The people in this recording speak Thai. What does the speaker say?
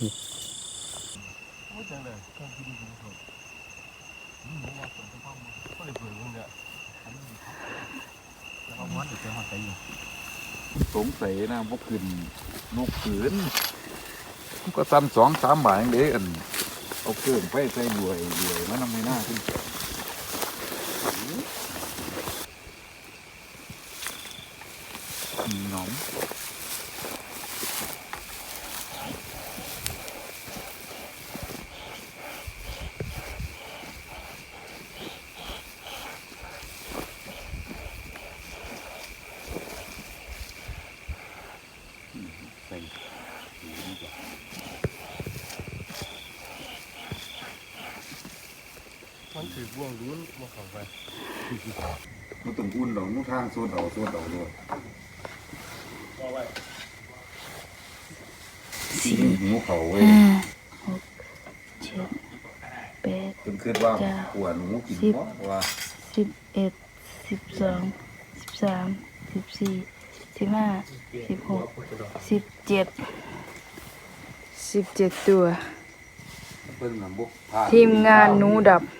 สุดนี่หนูว่าผมจะพ่อมาก็เลยเปิดมึงสงสัยนะพวกขึ้นนกขืนมันก็ซ้ำสองสามบาทอย่างเด้อันเอาเครื่องไปใส่ด้วยด้วยมันทำไม่น่าขึ้นหนอม ใส่มันถือบ่วงลุ้นมาเข้าไปมันต้องอุ่นดอกมันทางโซดเอาโซดเอาด้วยก็ไว้สีหูเขาเว้ยห้าหกเจ็ดแปดเพิ่นคิดว่าจ้ะกลัวหนูกินสิบเพราะว่าสิบเอ็ดสิบสองสิบสามสิบสี่ สิบห้าสิบหกสิบเจ็ดสิบเจ็ดตัวเพิ่นน่ะบ่พาทีมงานหนูดับเ